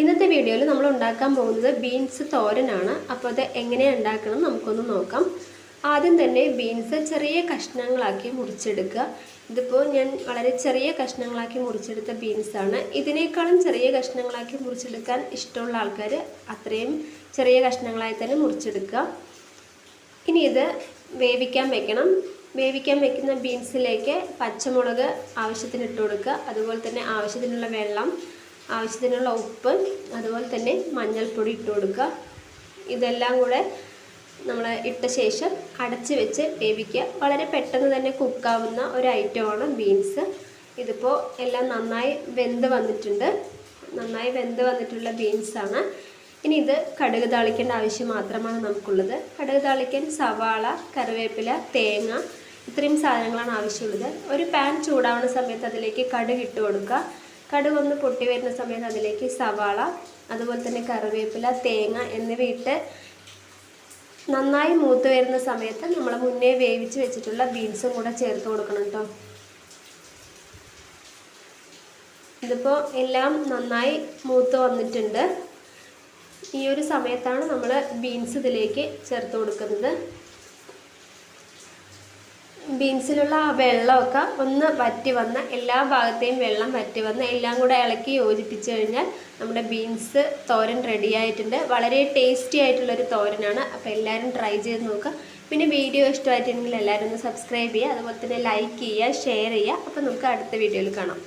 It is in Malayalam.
ഇന്നത്തെ വീഡിയോയിൽ നമ്മൾ ഉണ്ടാക്കാൻ പോകുന്നത് ബീൻസ് തോരനാണ്. അപ്പോൾ അത് എങ്ങനെയാണ് ഉണ്ടാക്കണം നമുക്കൊന്ന് നോക്കാം. ആദ്യം തന്നെ ബീൻസ് ചെറിയ കഷ്ണങ്ങളാക്കി മുറിച്ചെടുക്കുക. ഇതിപ്പോൾ ഞാൻ വളരെ ചെറിയ കഷ്ണങ്ങളാക്കി മുറിച്ചെടുത്ത ബീൻസാണ്. ഇതിനേക്കാളും ചെറിയ കഷ്ണങ്ങളാക്കി മുറിച്ചെടുക്കാൻ ഇഷ്ടമുള്ള ആൾക്കാർ അത്രയും ചെറിയ കഷ്ണങ്ങളായി തന്നെ മുറിച്ചെടുക്കുക. ഇനി ഇത് വേവിക്കാൻ വെക്കണം. വേവിക്കാൻ വെക്കുന്ന ബീൻസിലേക്ക് പച്ചമുളക് ആവശ്യത്തിന് ഇട്ട് കൊടുക്കുക. അതുപോലെ തന്നെ ആവശ്യത്തിനുള്ള വെള്ളം ആവശ്യത്തിനുള്ള ഉപ്പ് അതുപോലെ തന്നെ മഞ്ഞൾപ്പൊടി ഇട്ട് കൊടുക്കുക. ഇതെല്ലാം കൂടെ നമ്മൾ ഇട്ട ശേഷം അടച്ച് വെച്ച് വേവിക്കുക. വളരെ പെട്ടെന്ന് തന്നെ കുക്കാവുന്ന ഒരു ഐറ്റമാണ് ബീൻസ് ഇതിപ്പോൾ എല്ലാം നന്നായി വെന്ത് വന്നിട്ടുണ്ട്. നന്നായി വെന്ത് വന്നിട്ടുള്ള ബീൻസാണ് ഇനി ഇത് കടുക് താളിക്കേണ്ട ആവശ്യം മാത്രമാണ് നമുക്കുള്ളത്. കടുക് താളിക്കാൻ സവാള കറിവേപ്പില തേങ്ങ ഇത്രയും സാധനങ്ങളാണ് ആവശ്യമുള്ളത്. ഒരു പാൻ ചൂടാവുന്ന സമയത്ത് അതിലേക്ക് കടുക് ഇട്ട് കൊടുക്കുക. കടുക് ഒന്ന് പൊട്ടി വരുന്ന സമയത്ത് അതിലേക്ക് സവാള അതുപോലെ തന്നെ കറിവേപ്പില തേങ്ങ എന്നിവ ഇട്ട് നന്നായി മൂത്ത് വരുന്ന സമയത്ത് നമ്മൾ മുന്നേ വേവിച്ച് വെച്ചിട്ടുള്ള ബീൻസും കൂടെ ചേർത്ത് കൊടുക്കണം കേട്ടോ. ഇതിപ്പോൾ എല്ലാം നന്നായി മൂത്ത് വന്നിട്ടുണ്ട്. ഈ ഒരു സമയത്താണ് നമ്മൾ ബീൻസ് ഇതിലേക്ക് ചേർത്ത് കൊടുക്കുന്നത്. ബീൻസിലുള്ള ആ വെള്ളമൊക്കെ ഒന്ന് വറ്റി വന്ന എല്ലാ ഭാഗത്തെയും വെള്ളം വറ്റി വന്ന് എല്ലാം കൂടെ ഇളക്കി യോജിപ്പിച്ച് കഴിഞ്ഞാൽ നമ്മുടെ ബീൻസ് തോരൻ റെഡി ആയിട്ടുണ്ട്. വളരെ ടേസ്റ്റി ആയിട്ടുള്ളൊരു തോരനാണ്. അപ്പോൾ എല്ലാവരും ട്രൈ ചെയ്ത് നോക്കുക. പിന്നെ വീഡിയോ ഇഷ്ടമായിട്ടുണ്ടെങ്കിൽ എല്ലാവരും ഒന്ന് സബ്സ്ക്രൈബ് ചെയ്യുക. അതുപോലെ തന്നെ ലൈക്ക് ചെയ്യുക ഷെയർ ചെയ്യുക. അപ്പോൾ നമുക്ക് അടുത്ത വീഡിയോയിൽ കാണാം.